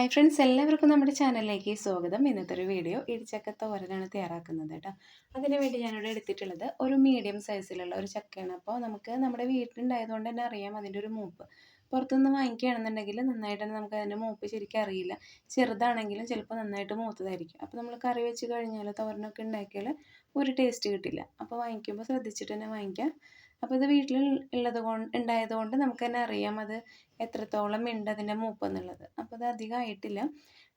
Hi friends എല്ലാവർക്കും നമ്മുടെ ചാനലിലേക്ക് സ്വാഗതം. ഇന്നത്തെ ഒരു വീഡിയോ ഇടിച്ചക്ക തോരനാണ് തയ്യാറാക്കുന്നത് കേട്ടോ. അതിന് വേണ്ടി ഞാനിവിടെ എടുത്തിട്ടുള്ളത് ഒരു മീഡിയം സൈസിലുള്ള ഒരു ചക്കയാണ്. അപ്പോൾ നമുക്ക് നമ്മുടെ വീട്ടിലുണ്ടായതുകൊണ്ട് തന്നെ അറിയാം അതിന്റെ ഒരു മൂപ്പ്. പുറത്തുനിന്ന് വാങ്ങിക്കുകയാണെന്നുണ്ടെങ്കിൽ നന്നായിട്ട് തന്നെ നമുക്ക് അതിന്റെ മൂപ്പ് ശരിക്കും അറിയില്ല. ചെറുതാണെങ്കിലും ചിലപ്പോൾ നന്നായിട്ട് മൂത്തതായിരിക്കും. അപ്പോൾ നമ്മൾ കറി വെച്ച് കഴിഞ്ഞാൽ തോരനൊക്കെ ഉണ്ടാക്കിയാൽ ഒരു ടേസ്റ്റ് കിട്ടില്ല. അപ്പോൾ വാങ്ങിക്കുമ്പോൾ ശ്രദ്ധിച്ചിട്ട് തന്നെ വാങ്ങിക്കാം. അപ്പോൾ ഇത് വീട്ടിൽ ഉള്ളത് കൊണ്ട് ഉണ്ടായത് കൊണ്ട് നമുക്ക് തന്നെ അറിയാം അത് എത്രത്തോളം ഉണ്ട് അതിന്റെ മൂപ്പ് എന്നുള്ളത്. അപ്പോൾ അത് അധികം ആയിട്ടില്ല.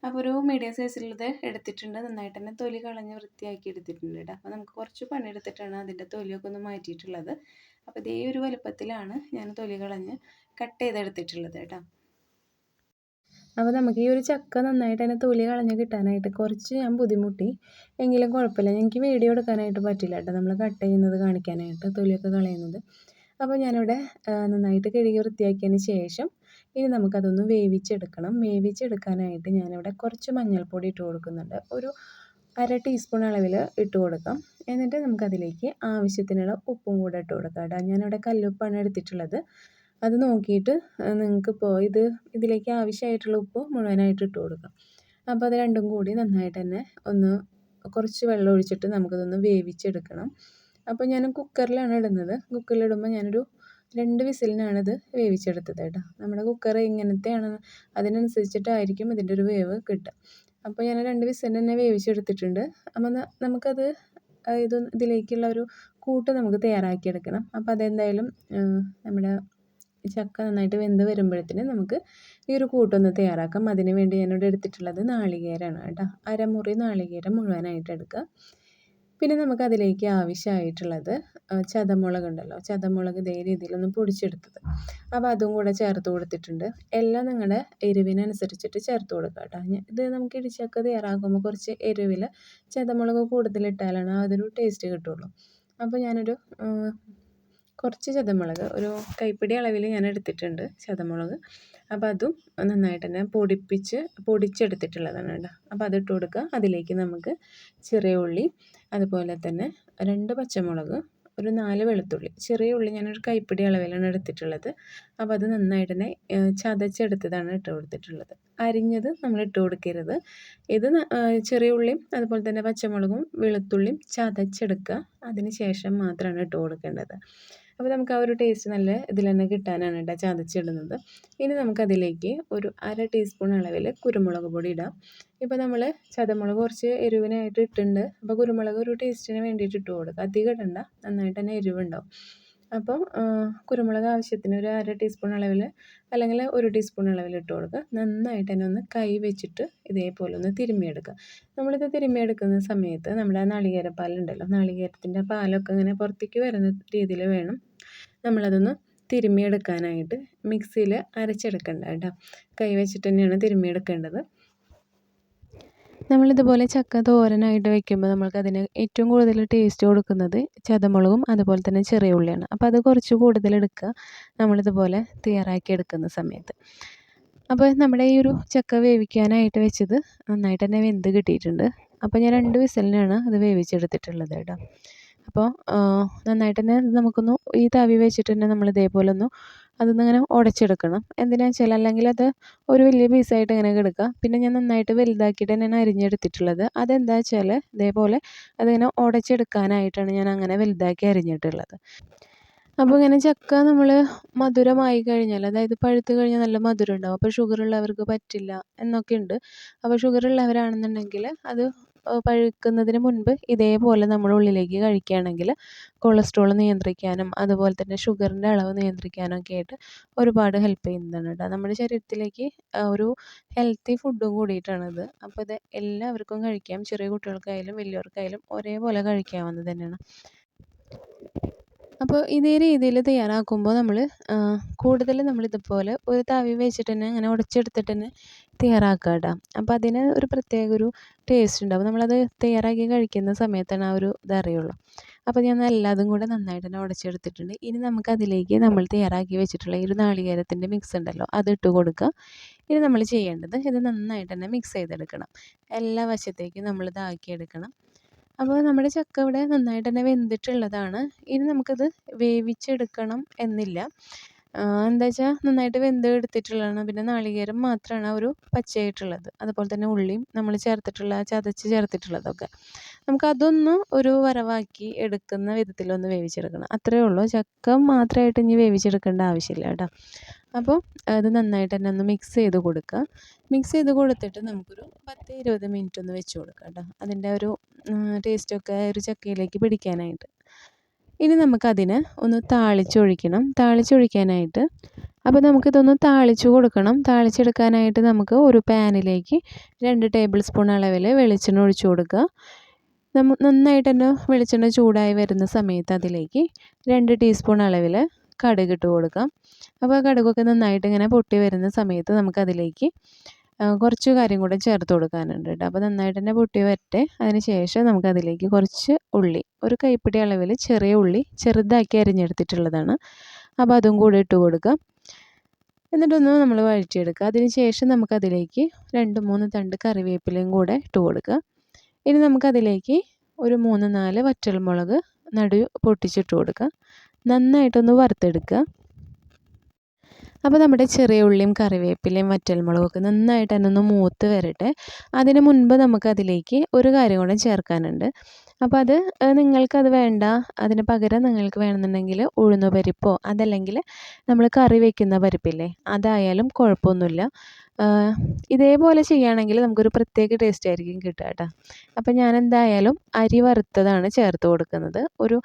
അപ്പോൾ ഒരു മീഡിയം സൈസിലുള്ളത് എടുത്തിട്ടുണ്ട്. നന്നായിട്ട് തന്നെ തൊലി കളഞ്ഞ് വൃത്തിയാക്കി എടുത്തിട്ടുണ്ട് കേട്ടോ. അപ്പോൾ നമുക്ക് കുറച്ച് പണിയെടുത്തിട്ടാണ് അതിന്റെ തൊലിയൊക്കെ ഒന്ന് മാറ്റിയിട്ടുള്ളത്. അപ്പോൾ ഇതേ ഒരു വലുപ്പത്തിലാണ് ഞാൻ തൊലി കളഞ്ഞ് കട്ട് ചെയ്തെടുത്തിട്ടുള്ളത് കേട്ടോ. അപ്പോൾ നമുക്ക് ഈ ഒരു ചക്ക നന്നായിട്ട് അതിനെ തൊലി കളഞ്ഞ് കിട്ടാനായിട്ട് കുറച്ച് ഞാൻ ബുദ്ധിമുട്ടി. എങ്കിലും കുഴപ്പമില്ല. എനിക്ക് വീഡിയോ എടുക്കാനായിട്ട് പറ്റില്ല കേട്ടോ. നമ്മൾ കട്ട് ചെയ്യുന്നത് കാണിക്കാനായിട്ട് തൊലിയൊക്കെ കളയുന്നത്. അപ്പോൾ ഞാനിവിടെ നന്നായിട്ട് കഴുകി വൃത്തിയാക്കിയതിന് ശേഷം ഇനി നമുക്കതൊന്ന് വേവിച്ചെടുക്കണം. വേവിച്ചെടുക്കാനായിട്ട് ഞാനിവിടെ കുറച്ച് മഞ്ഞൾപ്പൊടി ഇട്ട് കൊടുക്കുന്നുണ്ട്. ഒരു അര ടീസ്പൂൺ അളവിൽ ഇട്ട് കൊടുക്കാം. എന്നിട്ട് നമുക്കതിലേക്ക് ആവശ്യത്തിനുള്ള ഉപ്പും കൂടെ ഇട്ട് കൊടുക്കാം കേട്ടോ. ഞാനിവിടെ കല്ലുപ്പാണ് എടുത്തിട്ടുള്ളത്. അത് നോക്കിയിട്ട് നിങ്ങൾക്കിപ്പോൾ ഇത് ഇതിലേക്ക് ആവശ്യമായിട്ടുള്ള ഉപ്പ് മുഴുവനായിട്ട് ഇട്ട് കൊടുക്കാം. അപ്പോൾ അത് രണ്ടും കൂടി നന്നായിട്ട് തന്നെ ഒന്ന് കുറച്ച് വെള്ളം ഒഴിച്ചിട്ട് നമുക്കതൊന്ന് വേവിച്ചെടുക്കണം. അപ്പോൾ ഞാൻ കുക്കറിലാണ് ഇടുന്നത്. കുക്കറിലിടുമ്പോൾ ഞാനൊരു രണ്ട് വിസിലിനാണിത് വേവിച്ചെടുത്തത് കേട്ടോ. നമ്മുടെ കുക്കർ ഇങ്ങനത്തെയാണ് അതിനനുസരിച്ചിട്ടായിരിക്കും ഇതിന്റെ ഒരു വേവ് കിട്ടുക. അപ്പോൾ ഞാൻ രണ്ട് വിസിലിന് തന്നെ വേവിച്ചെടുത്തിട്ടുണ്ട്. അപ്പോൾ നമുക്കത് ഇത് ഇതിലേക്കുള്ള ഒരു കൂട്ട് നമുക്ക് തയ്യാറാക്കിയെടുക്കണം. അപ്പോൾ അതെന്തായാലും നമ്മുടെ ചക്ക നന്നായിട്ട് വെന്ത് വരുമ്പോഴത്തേന് നമുക്ക് ഈ ഒരു കൂട്ടൊന്ന് തയ്യാറാക്കാം. അതിന് വേണ്ടി ഞാനിവിടെ എടുത്തിട്ടുള്ളത് നാളികേരമാണ് കേട്ടോ. അരമുറി നാളികേരം മുഴുവനായിട്ട് എടുക്കുക. പിന്നെ നമുക്ക് അതിലേക്ക് ആവശ്യമായിട്ടുള്ളത് ചതമുളക് ഉണ്ടല്ലോ. ചതമുളക് ഇതേ രീതിയിലൊന്ന് പൊടിച്ചെടുത്തത്. അപ്പോൾ അതും കൂടെ ചേർത്ത് കൊടുത്തിട്ടുണ്ട്. എല്ലാം നിങ്ങളുടെ എരിവിനനുസരിച്ചിട്ട് ചേർത്ത് കൊടുക്കുക കേട്ടോ. ഇത് നമുക്ക് ഇടിച്ചക്ക തയ്യാറാക്കുമ്പോൾ കുറച്ച് എരിവിൽ ചതമുളക് കൂടുതലിട്ടാലാണ് അതൊരു ടേസ്റ്റ് കിട്ടുള്ളൂ. അപ്പോൾ ഞാനൊരു കുറച്ച് ചതമുളക് ഒരു കൈപ്പിടി അളവിൽ ഞാൻ എടുത്തിട്ടുണ്ട് ചതമുളക് അപ്പോൾ അതും നന്നായിട്ട് തന്നെ പൊടിപ്പിച്ച് പൊടിച്ചെടുത്തിട്ടുള്ളതാണ് കേട്ടോ. അപ്പോൾ അതിട്ട് കൊടുക്കുക അതിലേക്ക് നമുക്ക് ചെറിയ ഉള്ളി അതുപോലെ തന്നെ രണ്ട് പച്ചമുളക് ഒരു നാല് വെളുത്തുള്ളി. ചെറിയ ഉള്ളി ഞാനൊരു കൈപ്പിടി അളവിലാണ് എടുത്തിട്ടുള്ളത്. അപ്പോൾ അത് നന്നായിട്ട് തന്നെ ചതച്ചെടുത്തതാണ് ഇട്ട് കൊടുത്തിട്ടുള്ളത്. അരിഞ്ഞത് നമ്മൾ ഇട്ട് കൊടുക്കരുത്. ഇത് ചെറിയ ഉള്ളിയും അതുപോലെ തന്നെ പച്ചമുളകും വെളുത്തുള്ളിയും ചതച്ചെടുക്കുക അതിന് ശേഷം മാത്രമാണ് ഇട്ട് കൊടുക്കേണ്ടത്. അപ്പോൾ നമുക്ക് ആ ഒരു ടേസ്റ്റ് നല്ല ഇതിൽ തന്നെ കിട്ടാനാണ് കേട്ടോ ചതച്ചിടുന്നത്. ഇനി നമുക്കതിലേക്ക് ഒരു അര ടീസ്പൂൺ അളവിൽ കുരുമുളക് പൊടി ഇടാം. ഇപ്പോൾ നമ്മൾ ചതമുളക് കുറച്ച് എരിവിനായിട്ട് ഇട്ടിട്ടുണ്ട്. അപ്പോൾ കുരുമുളക് ഒരു ടേസ്റ്റിന് വേണ്ടിയിട്ട് ഇട്ട് കൊടുക്കുക. അധികം ഇടണ്ട. നന്നായിട്ട് തന്നെ എരിവുണ്ടാവും. അപ്പോൾ കുരുമുളക് ആവശ്യത്തിന് ഒരു അര ടീസ്പൂൺ അളവിൽ അല്ലെങ്കിൽ ഒരു ടീസ്പൂൺ അളവിൽ ഇട്ട് കൊടുക്കുക. നന്നായിട്ട് തന്നെ ഒന്ന് കൈ വെച്ചിട്ട് ഇതേപോലെ ഒന്ന് തിരുമ്മിയെടുക്കുക. നമ്മളിത് തിരുമ്മിയെടുക്കുന്ന സമയത്ത് നമ്മുടെ ആ നാളികേരപ്പാലുണ്ടല്ലോ നാളികേരത്തിന്റെ പാലൊക്കെ ഇങ്ങനെ പുറത്തേക്ക് വരുന്ന രീതിയിൽ വേണം നമ്മളതൊന്ന് തിരുമ്മിയെടുക്കാനായിട്ട്. മിക്സിയിൽ അരച്ചെടുക്കേണ്ട കേട്ടോ. കൈ വെച്ചിട്ട് തന്നെയാണ് തിരുമ്മിയെടുക്കേണ്ടത്. നമ്മളിതുപോലെ ചക്ക തോരനായിട്ട് വെക്കുമ്പോൾ നമ്മൾക്കതിന് ഏറ്റവും കൂടുതൽ ടേസ്റ്റ് കൊടുക്കുന്നത് ചതമുളകും അതുപോലെ തന്നെ ചെറിയ ഉള്ളിയാണ്. അപ്പോൾ അത് കുറച്ച് കൂടുതൽ എടുക്കുക. നമ്മളിതുപോലെ തയ്യാറാക്കി എടുക്കുന്ന സമയത്ത്. അപ്പോൾ നമ്മുടെ ഈ ഒരു ചക്ക വേവിക്കാനായിട്ട് വെച്ചത് നന്നായിട്ട് തന്നെ വെന്ത് കിട്ടിയിട്ടുണ്ട്. അപ്പോൾ ഞാൻ രണ്ട് വിസലിനാണ് അത് വേവിച്ചെടുത്തിട്ടുള്ളത് കേട്ടോ. അപ്പോൾ നന്നായിട്ട് തന്നെ നമുക്കൊന്ന് ഈ തവി വെച്ചിട്ട് തന്നെ നമ്മൾ ഇതേപോലെ ഒന്ന് അതൊന്നിങ്ങനെ ഉടച്ചെടുക്കണം എന്തിനാ വെച്ചാൽ അല്ലെങ്കിൽ അത് ഒരു വലിയ പീസായിട്ട് ഇങ്ങനെ കിടക്കുക. പിന്നെ ഞാൻ നന്നായിട്ട് വലുതാക്കിയിട്ട് തന്നെയാണ് അരിഞ്ഞെടുത്തിട്ടുള്ളത്. അതെന്താ വെച്ചാൽ ഇതേപോലെ അതിങ്ങനെ ഉടച്ചെടുക്കാനായിട്ടാണ് ഞാൻ അങ്ങനെ വലുതാക്കി അരിഞ്ഞിട്ടുള്ളത്. അപ്പോൾ ഇങ്ങനെ ചക്ക നമ്മൾ മധുരമായി കഴിഞ്ഞാൽ അതായത് പഴുത്ത് കഴിഞ്ഞാൽ നല്ല മധുരം ഉണ്ടാവും. അപ്പോൾ ഷുഗർ ഉള്ളവർക്ക് പറ്റില്ല എന്നൊക്കെ ഉണ്ട്. അപ്പോൾ ഷുഗർ ഉള്ളവരാണെന്നുണ്ടെങ്കിൽ അത് പഴുക്കുന്നതിന് മുൻപ് ഇതേപോലെ നമ്മൾ ഉള്ളിലേക്ക് കഴിക്കുകയാണെങ്കിൽ കൊളസ്ട്രോൾ നിയന്ത്രിക്കാനും അതുപോലെ തന്നെ ഷുഗറിന്റെ അളവ് നിയന്ത്രിക്കാനും ഒക്കെ ആയിട്ട് ഒരുപാട് ഹെൽപ്പ് ചെയ്യുന്നതാണ് കേട്ടോ. നമ്മുടെ ശരീരത്തിലേക്ക് ഒരു ഹെൽത്തി ഫുഡും കൂടിയിട്ടാണിത്. അപ്പോൾ ഇത് എല്ലാവർക്കും കഴിക്കാം. ചെറിയ കുട്ടികൾക്കായാലും വലിയവർക്കായാലും ഒരേപോലെ കഴിക്കാവുന്നത് തന്നെയാണ്. അപ്പോൾ ഇതേ രീതിയിൽ തയ്യാറാക്കുമ്പോൾ നമ്മൾ കൂടുതൽ നമ്മളിതുപോലെ ഒരു തവി വെച്ചിട്ട് തന്നെ അങ്ങനെ ഉടച്ചെടുത്തിട്ട് തന്നെ തയ്യാറാക്കുക കേട്ടോ അപ്പോൾ അതിന് ഒരു പ്രത്യേക ഒരു ടേസ്റ്റ് ഉണ്ടാവും നമ്മളത് തയ്യാറാക്കി കഴിക്കുന്ന സമയത്താണ് ആ ഒരു ഇതറിയുള്ളൂ അപ്പോൾ ഞാൻ എല്ലാതും കൂടെ നന്നായിട്ട് തന്നെ ഉടച്ചെടുത്തിട്ടുണ്ട്. ഇനി നമുക്ക് അതിലേക്ക് നമ്മൾ തയ്യാറാക്കി വെച്ചിട്ടുള്ള ഈ ഒരു നാളികേരത്തിന്റെ മിക്സ് ഉണ്ടല്ലോ അത് ഇട്ട് കൊടുക്കുക. ഇനി നമ്മൾ ചെയ്യേണ്ടത് ഇത് നന്നായിട്ട് തന്നെ മിക്സ് ചെയ്തെടുക്കണം. എല്ലാ വശത്തേക്കും നമ്മൾ ഇതാക്കിയെടുക്കണം. അപ്പോൾ നമ്മുടെ ചക്ക ഇവിടെ നന്നായിട്ട് തന്നെ വെന്തിട്ടുള്ളതാണ്. ഇനി നമുക്കത് വേവിച്ചെടുക്കണം എന്നില്ല. എന്താ വെച്ചാൽ നന്നായിട്ട് വെന്ത് എടുത്തിട്ടുള്ളതാണ് പിന്നെ നാളികേരം മാത്രമാണ് ഒരു പച്ചയായിട്ടുള്ളത്. അതുപോലെ തന്നെ ഉള്ളിയും നമ്മൾ ചേർത്തിട്ടുള്ള ചതച്ച് ചേർത്തിട്ടുള്ളതൊക്കെ. നമുക്ക് അതൊന്ന് ഒരു വരവാക്കി എടുക്കുന്ന വിധത്തിലൊന്ന് വേവിച്ചെടുക്കണം. അത്രയേ ഉള്ളൂ. ചക്ക മാത്രമായിട്ട് ഇനി വേവിച്ചെടുക്കേണ്ട ആവശ്യമില്ല കേട്ടോ. അപ്പോൾ അത് നന്നായിട്ട് തന്നെ ഒന്ന് മിക്സ് ചെയ്ത് കൊടുക്കുക. മിക്സ് ചെയ്ത് കൊടുത്തിട്ട് നമുക്കൊരു പത്ത് ഇരുപത് മിനിറ്റ് ഒന്ന് വെച്ച് കൊടുക്കാം കേട്ടോ. അതിന്റെ ഒരു ടേസ്റ്റൊക്കെ ഒരു ചക്കയിലേക്ക് പിടിക്കാനായിട്ട്. ഇനി നമുക്കതിന് ഒന്ന് താളിച്ചൊഴിക്കണം. താളിച്ചൊഴിക്കാനായിട്ട് അപ്പോൾ നമുക്കിതൊന്ന് താളിച്ചു കൊടുക്കണം. താളിച്ചെടുക്കാനായിട്ട് നമുക്ക് ഒരു പാനിലേക്ക് രണ്ട് ടേബിൾ സ്പൂൺ അളവിൽ വെളിച്ചെണ്ണ ഒഴിച്ചു കൊടുക്കുക. നന്നായിട്ട് തന്നെ വെളിച്ചെണ്ണ ചൂടായി വരുന്ന സമയത്ത് അതിലേക്ക് രണ്ട് ടീസ്പൂൺ അളവിൽ കടുക് ഇട്ട് കൊടുക്കാം. അപ്പോൾ കടുകൊക്കെ നന്നായിട്ട് ഇങ്ങനെ പൊട്ടി വരുന്ന സമയത്ത് നമുക്കതിലേക്ക് കുറച്ച് കാര്യം കൂടെ ചേർത്ത് കൊടുക്കാനുണ്ട് കേട്ടോ. അപ്പോൾ നന്നായിട്ട് തന്നെ പൊട്ടി വരട്ടെ. അതിന് ശേഷം നമുക്കതിലേക്ക് കുറച്ച് ഉള്ളി ഒരു കൈപ്പിടി അളവിൽ ചെറിയ ഉള്ളി ചെറുതാക്കി അരിഞ്ഞെടുത്തിട്ടുള്ളതാണ്. അപ്പോൾ അതും കൂടെ ഇട്ട് കൊടുക്കാം. എന്നിട്ടൊന്ന് നമ്മൾ വഴറ്റിയെടുക്കുക. അതിന് ശേഷം നമുക്കതിലേക്ക് രണ്ട് മൂന്ന് തണ്ട് കറിവേപ്പിലയും കൂടെ ഇട്ട് കൊടുക്കുക. ഇനി നമുക്കതിലേക്ക് ഒരു മൂന്ന് നാല് വറ്റൽമുളക് നടു പൊട്ടിച്ചിട്ട് കൊടുക്കുക നന്നായിട്ടൊന്ന് വറുത്തെടുക്കുക. അപ്പോൾ നമ്മുടെ ചെറിയ ഉള്ളിയും കറിവേപ്പിലയും വറ്റൽമുളകൊക്കെ നന്നായിട്ട് തന്നെ ഒന്ന് മൂത്ത് വരട്ടെ. അതിന് മുൻപ് നമുക്ക് അതിലേക്ക് ഒരു കാര്യം കൂടെ ചേർക്കാനുണ്ട്. അപ്പോൾ അത് നിങ്ങൾക്കത് വേണ്ട. അതിന് പകരം നിങ്ങൾക്ക് വേണമെന്നുണ്ടെങ്കിൽ ഉഴുന്ന പരിപ്പോ അതല്ലെങ്കിൽ നമ്മൾ കറി വയ്ക്കുന്ന പരിപ്പില്ലേ അതായാലും കുഴപ്പമൊന്നുമില്ല. ഇതേപോലെ ചെയ്യുകയാണെങ്കിൽ നമുക്കൊരു പ്രത്യേക ടേസ്റ്റ് ആയിരിക്കും കിട്ടുക കേട്ടോ. അപ്പം ഞാൻ എന്തായാലും അരി വറുത്തതാണ് ചേർത്ത് കൊടുക്കുന്നത്. ഒരു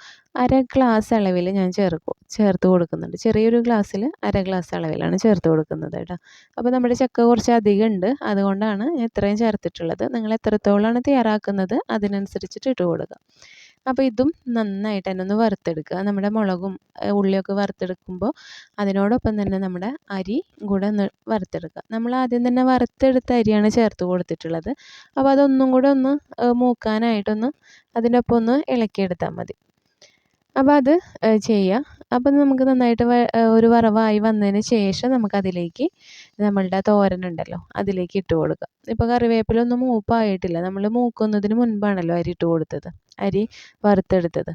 അര ഗ്ലാസ് അളവിൽ ഞാൻ ചേർക്കും ചേർത്ത് കൊടുക്കുന്നുണ്ട്. ചെറിയൊരു ഗ്ലാസ്സിൽ അര ഗ്ലാസ് അളവിലാണ് ചേർത്ത് കൊടുക്കുന്നത് കേട്ടോ. അപ്പോൾ നമ്മുടെ ചക്ക കുറച്ച് അധികം ഉണ്ട്. അതുകൊണ്ടാണ് ഇത്രയും ചേർത്തിട്ടുള്ളത്. നിങ്ങൾ എത്രത്തോളമാണ് തയ്യാറാക്കുന്നത്? അതിനനുസരിച്ചിട്ട് ഇട്ട് കൊടുക്കുക. അപ്പോൾ ഇതും നന്നായിട്ട് തന്നെ ഒന്ന് വറുത്തെടുക്കുക. നമ്മുടെ മുളകും ഉള്ളിയൊക്കെ വറുത്തെടുക്കുമ്പോൾ അതിനോടൊപ്പം തന്നെ നമ്മുടെ അരി കൂടെ ഒന്ന് വറുത്തെടുക്കുക. നമ്മൾ ആദ്യം തന്നെ വറുത്തെടുത്ത അരിയാണ് ചേർത്ത് കൊടുത്തിട്ടുള്ളത്. അപ്പോൾ അതൊന്നും കൂടെ ഒന്ന് മൂക്കാനായിട്ടൊന്ന് അതിന്റെ ഒപ്പം ഒന്ന് ഇളക്കിയെടുത്താൽ മതി. അപ്പോൾ അത് ചെയ്യുക അപ്പം നമുക്ക് നന്നായിട്ട് ഒരു വറവായി വന്നതിന് ശേഷം നമുക്കതിലേക്ക് നമ്മളുടെ തോരൻ ഉണ്ടല്ലോ അതിലേക്ക് ഇട്ട് കൊടുക്കുക ഇപ്പോൾ കറിവേപ്പിലൊന്നും മൂപ്പായിട്ടില്ല. നമ്മൾ മൂക്കുന്നതിന് മുൻപാണല്ലോ അരി ഇട്ട് കൊടുത്തത് അരി വറുത്തെടുത്തത്.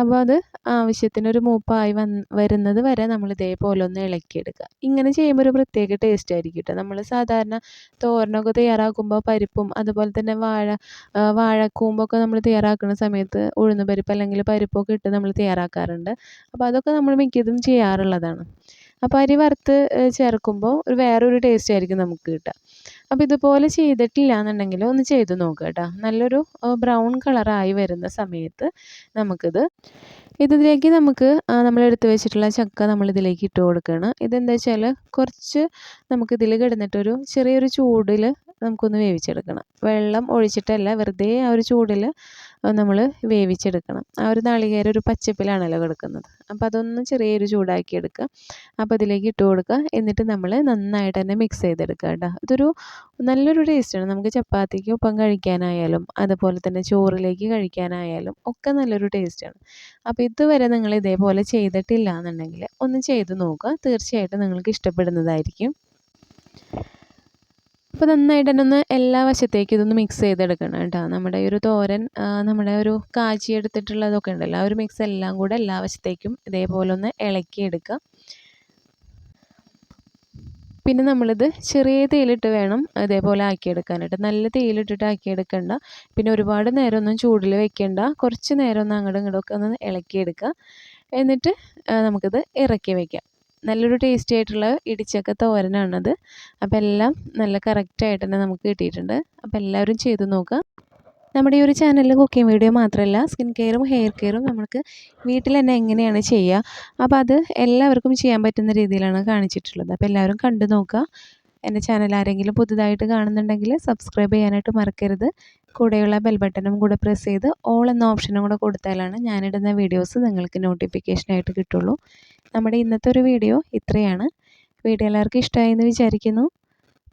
അപ്പോൾ അത് ആവശ്യത്തിനൊരു മൂപ്പായി വന്ന് വരുന്നത് വരെ നമ്മൾ ഇതേപോലെ ഒന്ന് ഇളക്കിയെടുക്കുക. ഇങ്ങനെ ചെയ്യുമ്പോൾ ഒരു പ്രത്യേക ടേസ്റ്റ് ആയിരിക്കും കേട്ടോ നമ്മൾ സാധാരണ തോരനൊക്കെ തയ്യാറാക്കുമ്പോൾ പരിപ്പും അതുപോലെ തന്നെ വാഴ വാഴക്കൂമ്പൊക്കെ നമ്മൾ തയ്യാറാക്കുന്ന സമയത്ത് ഉഴുന്ന് പരിപ്പ് അല്ലെങ്കിൽ പരിപ്പൊക്കെ ഇട്ട് നമ്മൾ തയ്യാറാക്കാറുണ്ട്. അപ്പോൾ അതൊക്കെ നമ്മൾ മിക്കതും ചെയ്യാറുള്ളതാണ്. അപ്പോൾ അരി വറുത്ത് ചേർക്കുമ്പോൾ ഒരു വേറൊരു ടേസ്റ്റ് ആയിരിക്കും നമുക്ക് കിട്ടുക. അപ്പോൾ ഇതുപോലെ ചെയ്തിട്ടില്ല എന്നുണ്ടെങ്കിൽ ഒന്ന് ചെയ്ത് നോക്കുക കേട്ടോ. നല്ലൊരു ബ്രൗൺ കളറായി വരുന്ന സമയത്ത് നമുക്കിത് ഇതിലേക്ക് നമുക്ക് നമ്മൾ എടുത്തു വെച്ചിട്ടുള്ള ചക്ക നമ്മൾ ഇതിലേക്ക് ഇട്ട് കൊടുക്കുകയാണ് ഇതെന്താ വെച്ചാൽ കുറച്ച് നമുക്കിതിൽ കിടന്നിട്ടൊരു ചെറിയൊരു ചൂടിൽ നമുക്കൊന്ന് വേവിച്ചെടുക്കണം. വെള്ളം ഒഴിച്ചിട്ടല്ല വെറുതെ ആ ഒരു ചൂടിൽ നമ്മൾ വേവിച്ചെടുക്കണം. ആ ഒരു നാളികേരം ഒരു പച്ചപ്പിലാണല്ലോ കിടക്കുന്നത്. അപ്പോൾ അതൊന്ന് ചെറിയൊരു ചൂടാക്കി എടുക്കുക അപ്പോൾ അതിലേക്ക് ഇട്ട് കൊടുക്കുക. എന്നിട്ട് നമ്മൾ നന്നായിട്ട് തന്നെ മിക്സ് ചെയ്തെടുക്കുക കേട്ടോ. ഇതൊരു നല്ലൊരു ടേസ്റ്റാണ് നമുക്ക് ചപ്പാത്തിക്ക് ഒപ്പം കഴിക്കാനായാലും അതുപോലെ തന്നെ ചോറിലേക്ക് കഴിക്കാനായാലും ഒക്കെ നല്ലൊരു ടേസ്റ്റാണ് അപ്പോൾ ഇതുവരെ നിങ്ങൾ ഇതേപോലെ ചെയ്തിട്ടില്ല എന്നുണ്ടെങ്കിൽ ഒന്ന് ചെയ്ത് നോക്കുക. തീർച്ചയായിട്ടും നിങ്ങൾക്ക് ഇഷ്ടപ്പെടുന്നതായിരിക്കും. അപ്പോൾ നന്നായിട്ട് തന്നെ ഒന്ന് എല്ലാ വശത്തേക്കും ഇതൊന്ന് മിക്സ് ചെയ്തെടുക്കണം കേട്ടോ. നമ്മുടെ ഈ ഒരു തോരൻ നമ്മുടെ ഒരു കാച്ചി എടുത്തിട്ടുള്ളതൊക്കെ ഉണ്ടല്ലോ ആ ഒരു മിക്സ് എല്ലാം കൂടെ എല്ലാ വശത്തേക്കും ഇതേപോലെ ഒന്ന് ഇളക്കിയെടുക്കുക. പിന്നെ നമ്മളിത് ചെറിയ തേയിലിട്ട് വേണം ഇതേപോലെ ആക്കിയെടുക്കാനായിട്ട് നല്ല തേയിലിട്ടിട്ട് ആക്കിയെടുക്കണ്ട. പിന്നെ ഒരുപാട് നേരം ഒന്നും ചൂടിൽ വെക്കേണ്ട. കുറച്ച് നേരം ഒന്ന് അങ്ങോട്ടും ഇങ്ങോട്ടും ഒന്ന് ഇളക്കിയെടുക്കുക. എന്നിട്ട് നമുക്കിത് ഇറക്കി വയ്ക്കാം നല്ലൊരു ടേസ്റ്റി ആയിട്ടുള്ള ഇടിച്ചക്ക തോരനാണത്. അപ്പോൾ എല്ലാം നല്ല കറക്റ്റായിട്ട് തന്നെ നമുക്ക് കിട്ടിയിട്ടുണ്ട്. അപ്പോൾ എല്ലാവരും ചെയ്ത് നോക്കുക നമ്മുടെ ഈ ഒരു ചാനലിൽ കുക്കിംഗ് വീഡിയോ മാത്രമല്ല സ്കിൻ കെയറും ഹെയർ കെയറും നമുക്ക് വീട്ടിൽ തന്നെ എങ്ങനെയാണ് ചെയ്യുക? അപ്പോൾ അത് എല്ലാവർക്കും ചെയ്യാൻ പറ്റുന്ന രീതിയിലാണ് കാണിച്ചിട്ടുള്ളത്. അപ്പോൾ എല്ലാവരും കണ്ടു നോക്കുക. എന്റെ ചാനൽ ആരെങ്കിലും പുതുതായിട്ട് കാണുന്നുണ്ടെങ്കിൽ സബ്സ്ക്രൈബ് ചെയ്യാനായിട്ട് മറക്കരുത്. കൂടെയുള്ള ബെൽ ബട്ടണും കൂടെ പ്രസ് ചെയ്ത് ഓൾ എന്ന ഓപ്ഷനും കൂടെ കൊടുത്താലാണ് ഞാനിടുന്ന വീഡിയോസ് നിങ്ങൾക്ക് നോട്ടിഫിക്കേഷനായിട്ട് കിട്ടുള്ളൂ. നമ്മുടെ ഇന്നത്തെ ഒരു വീഡിയോ ഇത്രയാണ്. വീഡിയോ എല്ലാവർക്കും ഇഷ്ടമായി എന്ന് വിചാരിക്കുന്നു.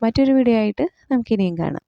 മറ്റൊരു വീഡിയോ ആയിട്ട് നമുക്കിനിയും കാണാം.